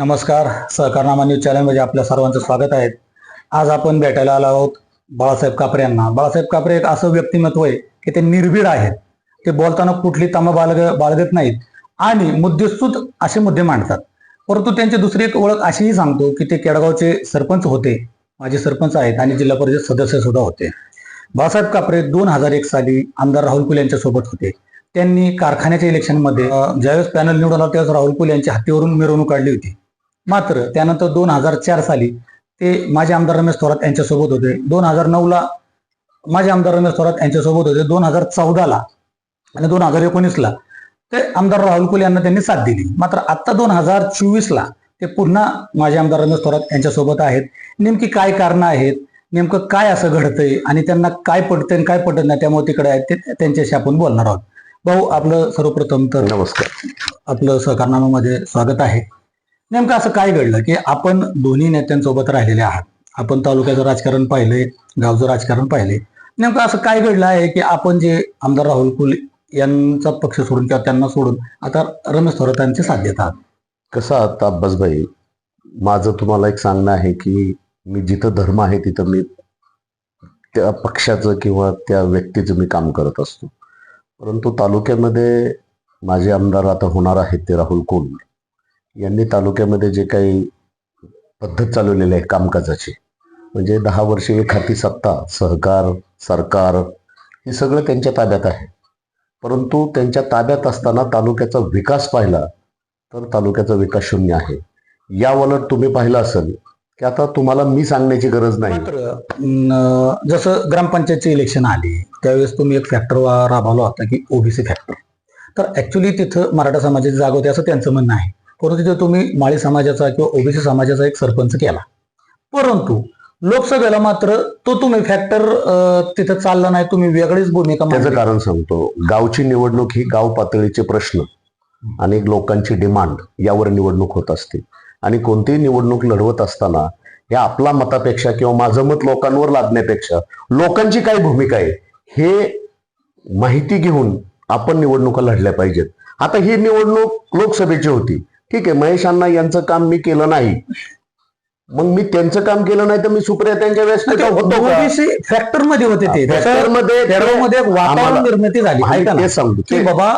नमस्कार. सहकारनामा न्यूज चॅनलमध्ये आपल्या सर्वांचं स्वागत आहे. आज आपण भेटायला आलो आहोत बाळासाहेब कापरे यांना. बाळासाहेब कापरे एक असं व्यक्तिमत्व आहे की ते निर्भीड आहेत. ते बोलताना कुठली तमा बाळग बाळगत नाहीत आणि मुद्देसूद असे मुद्दे मांडतात. परंतु त्यांची दुसरी एक ओळख अशीही सांगतो की ते केडगावचे सरपंच होते माजी सरपंच आहेत आणि जिल्हा परिषद सदस्य सुद्धा होते. बाळासाहेब कापरे दोन हजार एक साली आमदार राहुल कुल यांच्या सोबत होते. त्यांनी कारखान्याच्या इलेक्शनमध्ये ज्यावेळेस पॅनल निवडून आला त्यावेळेस राहुल कुल यांच्या हत्तीवरून मिरवणूक काढली होती. मात्र त्यानंतर दोन हजार चार साली ते माजी आमदार रमेश थोरात यांच्यासोबत होते. दोन हजार नऊला माजी आमदार रमेश थोरात यांच्यासोबत होते. दोन हजार चौदाला आणि दोन हजार एकोणीसला ते आमदार राहुल कुल यांना त्यांनी साथ दिली. मात्र आता दोन हजार चोवीसला ते पुन्हा माजी आमदार रमेश थोरात यांच्यासोबत आहेत. नेमकी काय कारणं आहेत? नेमकं काय असं घडतंय? आणि त्यांना काय पडतंय आणि काय पडत नाही त्यामुळे तिकडे आहेत ते त्यांच्याशी आपण बोलणार आहोत. भाऊ आपलं सर्वप्रथम तर नमस्कार. आपलं सहकारनामामध्ये स्वागत आहे. नेमकं असं काय घडलं की आपण दोन्ही नेत्यांसोबत राहिलेले आहात? आपण तालुक्याचं राजकारण पाहिलंय गावचं राजकारण पाहिलंय. नेमकं असं काय घडलं आहे की आपण जे आमदार राहुल कुल यांचा पक्ष सोडून किंवा त्यांना सोडून आता रमेश थोरात यांचे साथ आहात? कसं आता अब्बासभाई माझं तुम्हाला एक सांगणं आहे की मी जिथं धर्म आहे तिथं मी त्या पक्षाचं किंवा त्या व्यक्तीचं मी काम करत असतो. परंतु तालुक्यामध्ये माझे आमदार आता होणार आहेत ते राहुल कोल. यांनी तालुक्यामध्ये जे काही पद्धत चालवलेली आहे कामकाजाची म्हणजे दहा वर्षे एखादी सत्ता सहकार सरकार हे सगळं त्यांच्या ताब्यात आहे. परंतु त्यांच्या ताब्यात असताना तालुक्याचा विकास पाहिला तर तालुक्याचा विकास शून्य आहे. यावलट तुम्ही पाहिलं असेल की आता तुम्हाला मी सांगण्याची गरज नाही. मात्र जसं ग्रामपंचायतची इलेक्शन आली त्यावेळेस तुम्ही एक फॅक्टर राबवला होता की ओबीसी फॅक्टर तर ऍक्च्युली तिथं मराठा समाजाची जागा होती असं त्यांचं म्हणणं आहे. परंतु तिथं तुम्ही माळी समाजाचा किंवा ओबीसी समाजाचा एक सरपंच केला. परंतु लोकसभेला मात्र तो तुम्ही फॅक्टर तिथं चालला नाही. तुम्ही वेगळीच भूमिका त्याचं. कारण सांगतो. गावची निवडणूक ही गाव पातळीचे प्रश्न आणि लोकांची डिमांड यावर निवडणूक होत असते. आणि कोणतीही निवडणूक लढवत असताना हे आपला मतापेक्षा किंवा माझं मत लोकांवर लादण्यापेक्षा लोकांची काय भूमिका आहे हे माहिती घेऊन आपण निवडणुका लढल्या पाहिजेत. आता ही निवडणूक लोकसभेची होती. ठीक आहे महेश अण्णा यांचं काम मी केलं नाही. मग मी त्यांचं काम केलं नाही तर मी सुप्रिया त्यांच्या व्यासपीठावर होतो फॅक्टरमध्ये होते ते. फॅक्टरमध्ये वातावरण निर्मिती झाली. सांगतो. बाबा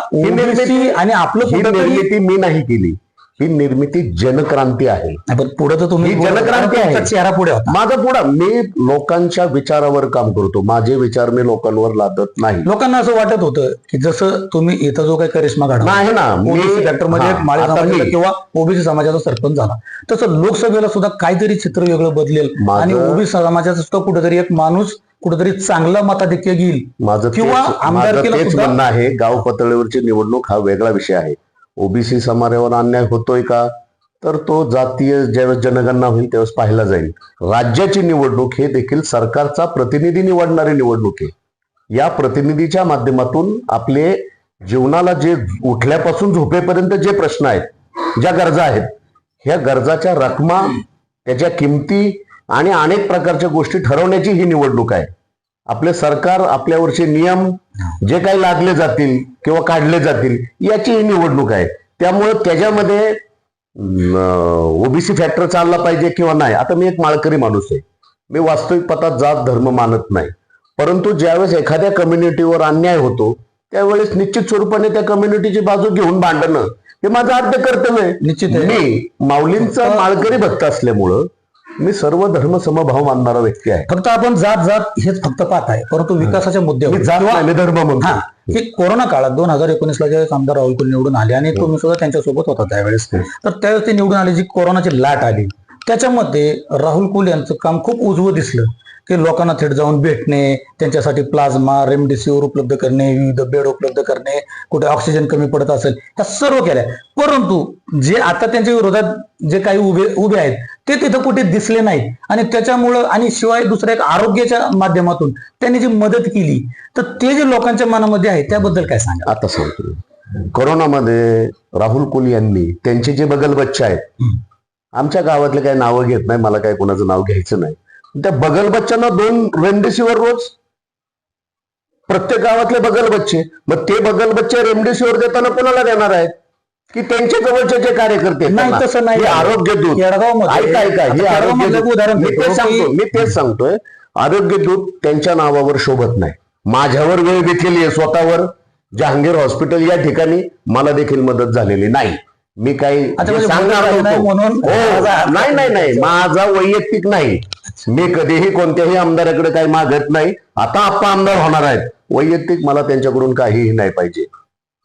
आणि आपलं निर्मिती मी नाही केली. ही निर्मिती जनक्रांती आहे. पण पुढे तर तुम्ही ही जनक्रांती आहे. चेहरा पुढे होता. माझा पुढा मी लोकांच्या विचारावर काम करतो. माझे विचार मी लोकांवर लादत नाही. लोकांना असं वाटत होतं की जसं तुम्ही इथं जो काही करिश्मा घडला नाही ना ओबीसी मध्ये माळी समाजाचा किंवा ओबीसी समाजाचा सरपंच झाला. तसं लोकसभेला सुद्धा काहीतरी चित्र वेगळं बदलेल आणि ओबीसी समाजाचा सुद्धा कुठेतरी एक माणूस कुठेतरी चांगला मताधिक्य घेईल माझं किंवा म्हणणं आहे गाव पातळीवरची निवडणूक हा वेगळा विषय आहे. ओबीसी समाजावर अन्याय होतोय का? तर तो जातीय ज्यावेळेस जनगणना होईल त्यावेळेस पाहिला जाईल. राज्याची निवडणूक हे देखील सरकारचा प्रतिनिधी निवडणारी निवडणूक आहे. या प्रतिनिधीच्या माध्यमातून आपले जीवनाला जे उठल्यापासून झोपेपर्यंत जे प्रश्न आहेत ज्या गरजा आहेत ह्या गरजाच्या रकमा त्याच्या किमती आणि अनेक प्रकारच्या गोष्टी ठरवण्याची ही निवडणूक आहे. आपले सरकार आपल्यावरचे नियम जे काही लादले जातील किंवा काढले जातील याची ही निवडणूक आहे. त्यामुळे त्याच्यामध्ये ओबीसी फॅक्टर चालला पाहिजे किंवा नाही? आता मी एक माळकरी माणूस आहे. मी वास्तविक पतात जात धर्म मानत नाही. परंतु ज्यावेळेस एखाद्या कम्युनिटीवर अन्याय होतो त्यावेळेस निश्चित स्वरूपाने त्या कम्युनिटीची बाजू घेऊन भांडणं हे माझं आद्य कर्तव्य आहे. निश्चित. मी माऊलींचा माळकरी भक्त असल्यामुळं मी सर्व धर्म समभाव मानणारा व्यक्ती आहे. फक्त आपण जात जात हेच फक्त पाहत आहे परंतु विकासाच्या मुद्द्यावर. मी जात किंवा- नाही, मी धर्म हा की कोरोना काळात दोन हजार एकोणीसला ज्यावेळेस आमदार राहुल कुल निवडून आले आणि तुम्ही सुद्धा त्यांच्यासोबत होता त्यावेळेस तर त्यावेळेस ते निवडून आले जी कोरोनाची लाट आली. त्याच्यामध्ये राहुल कुल यांचं काम खूप उजवं दिसलं की लोकांना थेट जाऊन भेटणे त्यांच्यासाठी प्लाझ्मा रेमडेसिवीर उपलब्ध करणे विविध बेड उपलब्ध करणे कुठे ऑक्सिजन कमी पडत असेल ह्या सर्व केल्या. परंतु जे आता त्यांच्या विरोधात जे काही उभे उभे आहेत ते तिथं कुठे दिसले नाहीत. आणि त्याच्यामुळं आणि शिवाय दुसऱ्या एक आरोग्याच्या माध्यमातून त्यांनी जी मदत केली तर ते जे लोकांच्या मनामध्ये आहे त्याबद्दल काय सांगा आता सांगतो. कोरोनामध्ये राहुल कुल यांनी त्यांचे जे बगल बच्चे आहेत. आमच्या गावातले काही नावं घेत नाही मला काही कोणाचं नाव घ्यायचं नाही. त्या बगल बच्च्यांना दोन रेमडेसिवीर रोज. प्रत्येक गावातले बगल बच्चे. मग ते बगल बच्चे रेमडेसिवीर देताना कोणाला देणार आहेत? की त्यांच्या जवळचे जे कार्यकर्ते नाही, तसं नाही. आरोग्य दूत. ऐका ऐका हे आरोग्य उदाहरण मी देतो तेच की- सांगतो मी तेच सांगतोय. आरोग्य दूत त्यांच्या नावावर शोभत नाही. माझ्यावर वेळ घेतलेली आहे स्वतःवर. जहांगीर हॉस्पिटल या ठिकाणी मला देखील मदत झालेली नाही. मी काही म्हणजे सांगणार नव्हतो. हो, माझा- नाही नाही नाही. माझा वैयक्तिक नाही. मी कधीही कोणत्याही आमदाराकडे काही मागत नाही. आता आप्पा आमदार होणार आहेत. वैयक्तिक मला त्यांच्याकडून काहीही नाही पाहिजे.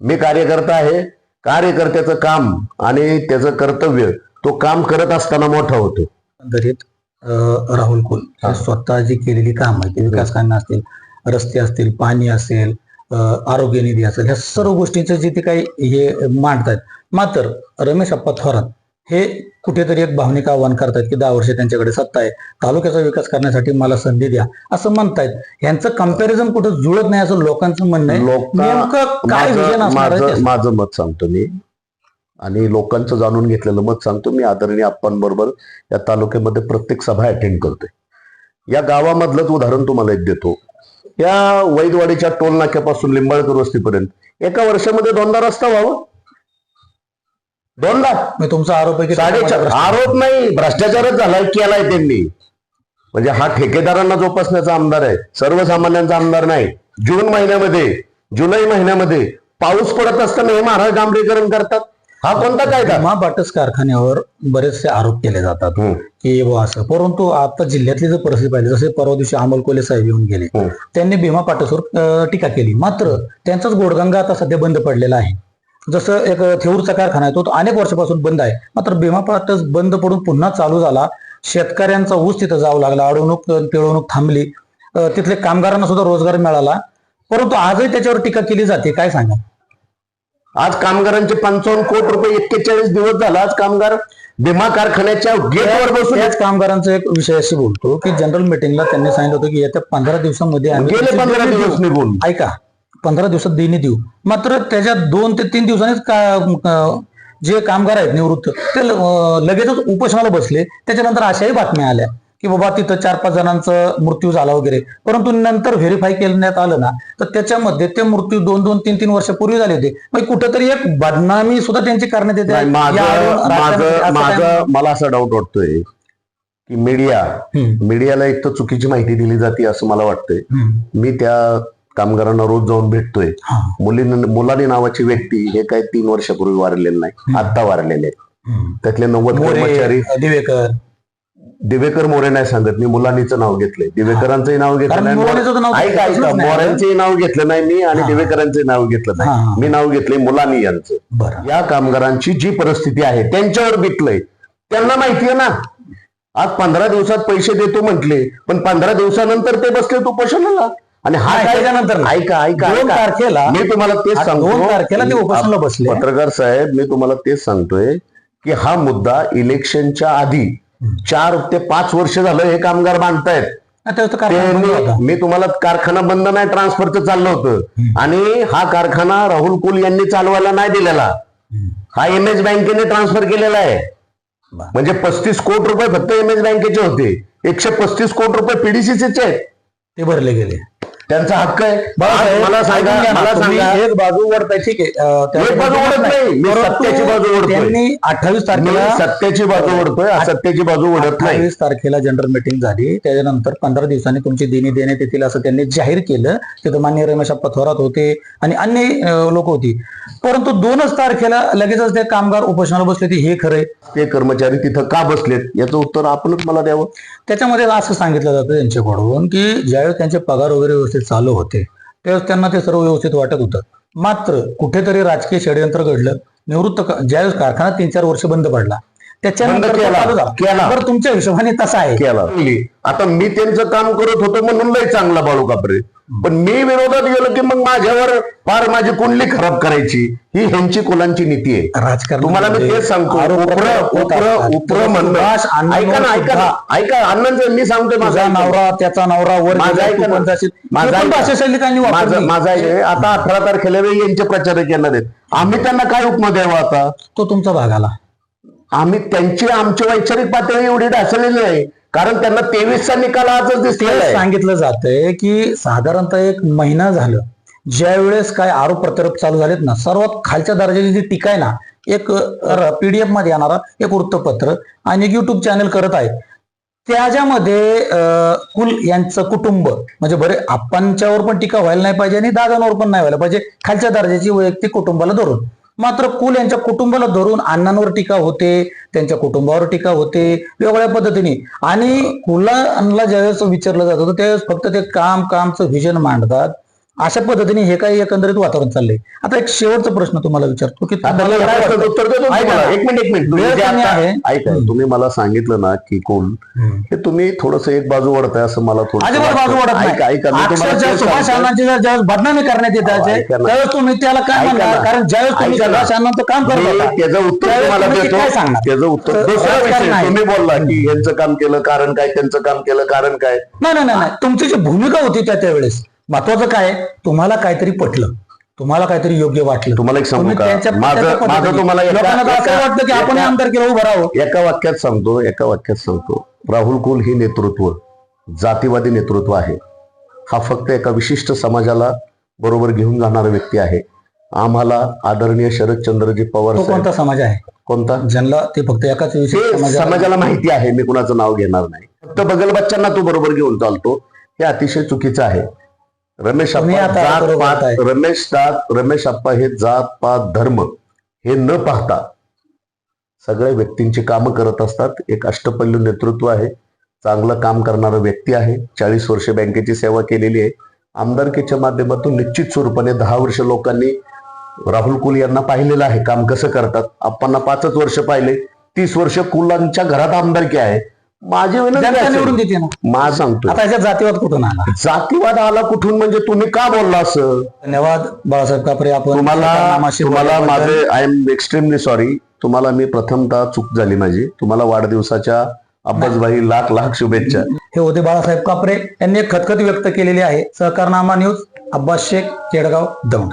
मी कार्यकर्ता आहे. कार्यकर्त्याचं काम आणि त्याचं कर्तव्य तो काम करत असताना मोठा होतो. एकंदरीत अं, राहुल कुल हा. स्वतः जी केलेली काम आहे ते विकास कामं असतील रस्ते असतील पाणी असेल आरोग्य निधी असेल ह्या सर्व गोष्टींचं जे ते काही हे मांडतात मात्र रमेश अप्पा थोरात हे कुठेतरी एक भावनिक आव्हान करतात की दहा वर्ष त्यांच्याकडे सत्ता आहे. तालुक्याचा विकास करण्यासाठी मला संधी द्या असं म्हणतायत. यांचं कंपॅरिझन कुठं जुळत नाही असं लोकांचं म्हणणं आहे. लोक नेमकं काय विजन? माझं मत सांगतो मी. आणि लोकांचं जाणून घेतलेलं मत सांगतो. मी आदरणीय आप्पांबरोबर या तालुक्यामध्ये प्रत्येक सभा अटेंड करतोय. या गावामधलंच उदाहरण तुम्हाला एक देतो. या वैदवाडीच्या टोल नाक्यापासून लिंबाळकर वस्तीपर्यंत एका वर्षामध्ये दोनदा रस्ता व्हावं. दोनदा. म्हणजे तुमचा आरोप आहे की साडेचार आरोप नाही भ्रष्टाचारच झालाय केलाय त्यांनी. म्हणजे हा ठेकेदारांना जोपासण्याचा आमदार आहे सर्वसामान्यांचा आमदार नाही. जून महिन्यामध्ये जुलै महिन्यामध्ये पाऊस पडत असताना हे महाराज डांबरीकरण करतात. हा कोणता कायदा बाटस कारखान्यावर बरेचसे आरोप केले जातात. की असं. परंतु आता जिल्ह्यातली जर परिस्थिती पाहिली जसे परवा दिवशी अमोल कोले साहेब येऊन गेले. त्यांनी भीमा पाटसवर टीका केली. मात्र त्यांचाच गोडगंगा आता सध्या बंद पडलेला आहे. जसं एक थेऊरचा कारखाना आहे तो अनेक वर्षापासून बंद आहे. मात्र भीमा पाटस बंद पडून पुन्हा चालू झाला. शेतकऱ्यांचा ऊस तिथं जावं लागला अडवणूक पिळवणूक थांबली. तिथले कामगारांना सुद्धा रोजगार मिळाला. परंतु आजही त्याच्यावर टीका केली जाते काय सांगा आज कामगारांचे पंचावन्न कोटी रुपये एक्केचाळीस दिवस झाला. आज कामगार भीमा कारखान्याच्या गेटवर बसून त्याच कामगारांचा एक विषयाशी बोलतो की जनरल मिटिंगला त्यांनी सांगितलं होतं की येत्या पंधरा दिवसामध्ये आम्ही गेले पंधरा दिवस. निघून. ऐका पंधरा दिवसात देणी देऊ. मात्र त्याच्या दोन ते तीन दिवसांनीच का जे कामगार आहेत निवृत्त ते लगेचच उपोषणाला बसले. त्याच्यानंतर अशाही बातम्या आल्या. की बाबा तिथं चार पाच जणांचा मृत्यू झाला वगैरे. परंतु नंतर व्हेरीफाय करण्यात आलं ना तर त्याच्यामध्ये ते मृत्यू दोन दोन तीन तीन वर्षापूर्वी झाले होते. मग कुठेतरी एक बदनामी सुद्धा त्यांची करण्यात येते. माझं मला असा डाऊट वाटतोय की मीडिया मीडियाला एक तर चुकीची माहिती दिली जाते असं मला वाटतंय. मी त्या कामगारांना रोज जाऊन भेटतोय. हा, मुलीनं मुलानी नावाची व्यक्ती हे काही तीन वर्षापूर्वी वारलेले नाही आता वारलेले आहेत. त्यातले नव्वद कर्मचारी दिवेकर. दिवेकर मोरे नाही सांगत. मी मुलानीचं नाव घेतलंय. दिवेकरांचंही नाव घेतलं कारण नाही. मोरेचं नाव ऐका ऐका. घेतलंच नाही. मोऱ्यांचंही नाव घेतलं नाही. मी आणि. दिवेकरांचंही नाव घेतलं हा. नाही मी नाव घेतलंय मुलानी यांचं. बरं. या कामगारांची जी परिस्थिती आहे त्यांच्यावर बितलंय. त्यांना माहितीये ना? आज पंधरा दिवसात पैसे देतो म्हटले पण पंधरा दिवसानंतर ते बसले उपोषणाला. आणि हा नाही, काय त्याच्यानंतर नाही. ऐका ऐका दोन ऐका. तारखेला मी तुम्हाला तेच सांगतो दोन तारखेला ते उपोषणाला बसले. पत्रकार साहेब मी तुम्हाला तेच सांगतोय की हा मुद्दा इलेक्शनच्या आधी चार ते पाच वर्ष झालं हे कामगार बांधतायत. त्यांनी मी तुम्हाला कारखाना बंद नाही ट्रान्सफरचं चाललं होतं. आणि हा कारखाना राहुल कुल यांनी चालवायला नाही दिलेला. हा एम एस बँकेने ट्रान्सफर केलेला आहे. म्हणजे पस्तीस कोटी रुपये फक्त एम एस बँकेचे होते. एकशे पस्तीस कोटी रुपये पीडीसीचे आहेत. ते भरले गेले. त्यांचा हक्क आहे. मला सांगा मला एक बाजू ठीक आहे. एक बाजू ओढत नाही, मी सत्याची बाजू ओढतोय. अठ्ठावीस तारखेला सत्याची बाजू ओढतोय असत्याची बाजू ओढत नाही. अठ्ठावीस तारखेला जनरल मीटिंग झाली. त्याच्यानंतर पंधरा दिवसांनी तुमची देणी देण्यात येतील असं त्यांनी जाहीर केलं. तिथं मान्य रमेश अप्पा थोरात होते आणि अन्य लोक होती. परंतु दोनच तारखेला लगेचच ते कामगार उपोषणाला बसले होते हे खरंय. ते कर्मचारी तिथं का बसलेत? याचं उत्तर आपणच मला द्यावं. त्याच्यामध्ये असं सांगितलं जातं त्यांच्याकडून की ज्यावेळेस त्यांचे पगार वगैरे व्यवस्थित चालू होते. त्यावेळेस त्यांना ते सर्व व्यवस्थित वाटत होतं. मात्र कुठेतरी राजकीय षडयंत्र घडलं. निवृत्त ज्यावेळेस कारखाना तीन चार वर्ष बंद पडला. त्याच्यानंतर तुमच्या हिशोबाने तसा आहे. आता मी त्यांचं काम करत होतो म्हणून लय चांगला बाळू कापरे. पण मी विरोधात गेलो की मग माझ्यावर फार माझी कुंडली खराब करायची. ही ह्यांची कुलांची नीती आहे. राजकारण तुम्हाला मी तेच सांगतो. उपर उपर उपर म्हणणं ऐका ना ऐका ऐका अण्णांचं मी सांगतोय माझा. नवरा त्याचा नवरा वर माझा ऐका. माझा हे पण ऐका. भाषा शैली त्यांनी माझा आहे आता अठरा तारखेला यांचे प्रचारक येणार आहेत आम्ही त्यांना काय उपमा द्यावा आता? तो तुमचा भाग आला आम्ही त्यांची आमची वैचारिक पातळी एवढी ढासळलेली नाही कारण त्यांना तेवीसचा निकाल आजच ते आहे. सांगितलं जातंय की साधारणतः एक महिना झालं ज्या वेळेस काय आरोप प्रत्यारोप चालू झालेत ना सर्वात खालच्या दर्जाची जी टीका आहे ना एक पीडीएफमध्ये येणारा एक वृत्तपत्र आणि एक युट्यूब चॅनल करत आहेत त्याच्यामध्ये कुल यांचं कुटुंब म्हणजे बरे आप्पांच्यावर पण टीका व्हायला नाही पाहिजे आणि दादांवर पण नाही व्हायला पाहिजे खालच्या दर्जाची वैयक्तिक कुटुंबाला धरून. मात्र कुल यांच्या कुटुंबाला धरून अण्णांवर टीका होते त्यांच्या कुटुंबावर टीका होते वेगवेगळ्या पद्धतीने. आणि कुलांना ज्यावेळेस विचारलं जात होतं त्यावेळेस फक्त ते काम कामचं व्हिजन मांडतात. अशा पद्धतीने हे काही एकंदरीत वातावरण चाललंय आता एक शेवटचा प्रश्न तुम्हाला विचारतो की तुम्हाला काय वाटतं? उत्तर देतो ऐका तुम्हाला. ना. एक मिनिट एक मिनिट तुम्ही वेळ जे कमी आता- आहे. ऐका तुम्ही मला सांगितलं ना की कोण हम्म. हे तुम्ही थोडस एक बाजू वडताय असं मला थोडं अजिबात बाजू वाढत ऐका ऐका मी नाही तुम्हाला अक्षरशः तेच सुभाष सांगतोय. अण्णांची जर ज्यावेळेस बदनामी करण्यात येते अहो, ऐका ना. त्यावेळेस तुम्ही त्याला काय ऐका म्हणणार ना. कारण ज्यावेळेस तुम्ही ऐका ना. सुभाष अण्णांचं काम करत मी होता त्याचं उत्तर त्यावेळेस तुम्हाला तुम्ही ते देतो काय सांगणार त्याचं उत्तर तर दुसरा राजकारण विषय आहे. तुम्ही बोलला की यांचं काम केलं कारण काय त्यांचं काम केलं कारण काय नाही नाही नाही, नाही तुमची जी भूमिका होती त्या त्यावेळेस महत्वाचं काय तुम्हाला काहीतरी पटलं. तुम्हाला काहीतरी योग्य वाटलं. तुम्हाला एक सांगू तुम्ही का? त्यांच्या- माझं. तुम्हाला एका- लोकांना तर असं एका- वाटतं की आपण एका- आमदार केलं उभं राहावं. एका वाक्यात सांगतो एका वाक्यात सांगतो. राहुल कुल ही नेतृत्व जातीवादी नेतृत्व आहे. हा फक्त एका विशिष्ट समाजाला बरोबर घेऊन जाणारा व्यक्ती आहे. आम्हाला आदरणीय शरदचंद्रजी पवार तो साहेब कोणता समाज आहे? कोणता? ज्यांना ते फक्त एकाच विषय ते समाजाला माहिती आहे. मी कुणाचं नाव घेणार नाही. फक्त बगल बच्चांना तो बरोबर घेऊन चालतो. हे अतिशय चुकीचं आहे. रमेश. रमेश रमेश अप्पा हे जात पात धर्म हे न पाहता सगळ्या व्यक्तींची कामं करत असतात. एक अष्टपल्लू नेतृत्व आहे. चांगलं काम करणारा व्यक्ती आहे. चाळीस वर्ष बँकेची सेवा केलेली आहे. आमदारकीच्या माध्यमातून निश्चित स्वरूपाने दहा वर्ष लोकांनी राहुल कुल यांना पाहिलेलं आहे. काम कसं करतात? आप्पांना पाचच वर्ष पाहिले. तीस वर्ष कुलांच्या घरात आमदारकी आहे. माझी विनंती जनता निवडून असेल, देते ना. मा सांगतो आता याच्यात जातीवाद कुठून आला? जातीवाद आला कुठून? म्हणजे तुम्ही का बोलला असं? धन्यवाद बाळासाहेब कापरे आपण तुम्हाला तुम्हाला बोलल्याबद्दल. माझे आय एम एक्स्ट्रीमली सॉरी तुम्हाला मी प्रथमतः चूक झाली माझी. तुम्हाला वाढदिवसाच्या अब्बासभाई लाख लाख शुभेच्छा. हे होते बाळासाहेब कापरे. यांनी एक खतखत व्यक्त केलेली आहे. सहकारनामा न्यूज अब्बास शेख केडगाव दौंड.